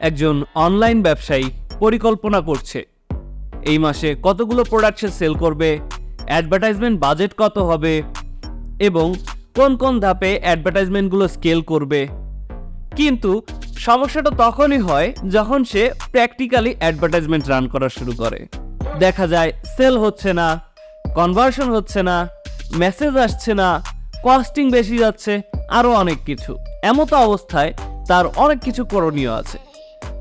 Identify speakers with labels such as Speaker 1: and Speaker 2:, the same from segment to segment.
Speaker 1: একজন অনলাইন ব্যবসায়ী পরিকল্পনা করছে। এই মাসে কতগুলো প্রোডাক্ট সেল করবে অ্যাডভার্টাইজমেন্ট বাজেট কত হবে এবং কোন কোন ধাপে অ্যাডভার্টাইজমেন্টগুলো স্কেল করবে। কিন্তু সমস্যাটা তখনই হয় যখন সে প্র্যাকটিক্যালি অ্যাডভার্টাইজমেন্ট রান করা শুরু করে। দেখা যায় সেল হচ্ছে না কনভার্সন হচ্ছে না মেসেজ আসছে না কস্টিং বেশি যাচ্ছে আরও অনেক কিছু। এমতো অবস্থায় তার অনেক কিছু করণীয় আছে।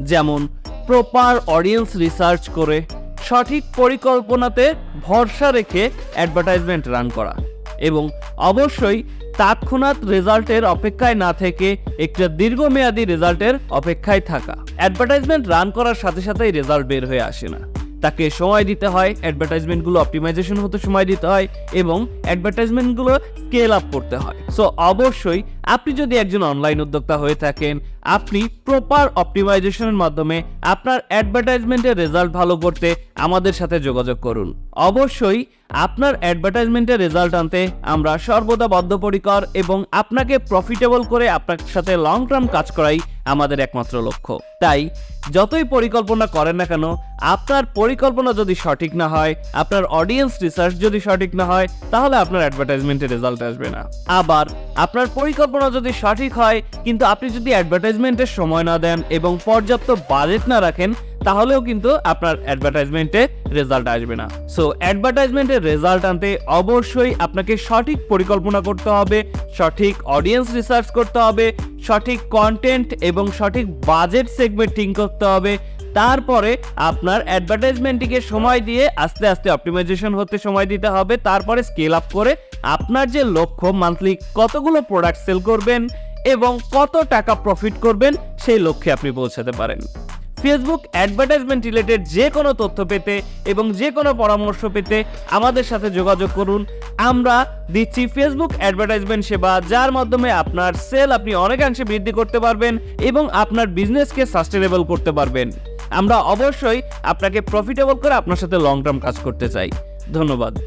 Speaker 1: যেমন প্রপার অডিয়েন্স রিসার্চ করে সঠিক পরিকল্পনাতে ভরসা রেখে অ্যাডভার্টাইজমেন্ট রান করা এবং অবশ্যই তাৎক্ষণাৎ রেজাল্টের অপেক্ষায় না থেকে একটা দীর্ঘমেয়াদী রেজাল্টের অপেক্ষায় থাকা। অ্যাডভার্টাইজমেন্ট রান করার সাথে সাথেই রেজাল্ট বের হয়ে আসে না। তাকে সময় দিতে হয় অ্যাডভার্টাইজমেন্টগুলো অপটিমাইজেশন হতে সময় দিতে হয় এবং অ্যাডভার্টাইজমেন্টগুলো স্কেল আপ করতে হয়। সো অবশ্যই আপনি যদি একজন অনলাইন উদ্যোক্তা হয়ে থাকেন, আপনি প্রপার অপটিমাইজেশনের মাধ্যমে আপনার অ্যাডভার্টাইজমেন্টের রেজাল্ট ভালো করতে আমাদের সাথে যোগাযোগ করুন। অবশ্যই আপনার অ্যাডভার্টাইজমেন্টের রেজাল্ট আনতে আমরা সর্বদা বদ্ধপরিকর এবং আপনাকে প্রফিটেবল করে আপনার সাথে লং টার্ম কাজ করাই আমাদের একমাত্র লক্ষ্য। তাই যতই পরিকল্পনা করেন না কেন, আপনার পরিকল্পনা যদি সঠিক না হয়, আপনার অডিয়েন্স রিসার্চ যদি সঠিক না হয়, তাহলে আপনার অ্যাডভার্টাইজমেন্টের রেজাল্ট আসবে না। আবার আপনার পরিকল্পনা যদি সঠিক হয়, কিন্তু আপনি যদি অ্যাডভার্টাইজমেন্টের সময় না দেন এবং পর্যাপ্ত বাজেট না রাখেন, তাহলেও কিন্তু আপনার অ্যাডভার্টাইজমেন্টে রেজাল্ট আসবে না। সো অ্যাডভার্টাইজমেন্টের রেজাল্ট আনতে অবশ্যই আপনাকে সঠিক পরিকল্পনা করতে হবে, সঠিক অডিয়েন্স রিসার্চ করতে হবে, সঠিক কন্টেন্ট এবং সঠিক বাজেট সেগমেন্টিং করতে হবে তারপরে আপনার অ্যাডভার্টাইজমেন্টটিকে সময় দিয়ে আস্তে আস্তে অপটিমাইজেশন হতে সময় দিতে হবে, তারপরে স্কেল আপ করে আপনার যে লক্ষ্য মান্থলি কতগুলো প্রোডাক্ট সেল করবেন এবং কত টাকা প্রফিট করবেন, সেই লক্ষ্যে আপনি পৌঁছাতে পারেন। ফেসবুক অ্যাডভার্টাইজমেন্ট রিলেটেড যে কোনো তথ্য পেতে এবং যে কোনো পরামর্শ পেতে আমাদের সাথে যোগাযোগ করুন। আমরা দিচ্ছি ফেসবুক অ্যাডভার্টাইজমেন্ট সেবা, যার মাধ্যমে আপনার সেল আপনি অনেকাংশে বৃদ্ধি করতে পারবেন এবং আপনার বিজনেসকে সাস্টেনেবল করতে পারবেন। আমরা অবশ্যই আপনাকে প্রফিটেবল করে আপনার সাথে লং টার্ম কাজ করতে চাই। ধন্যবাদ।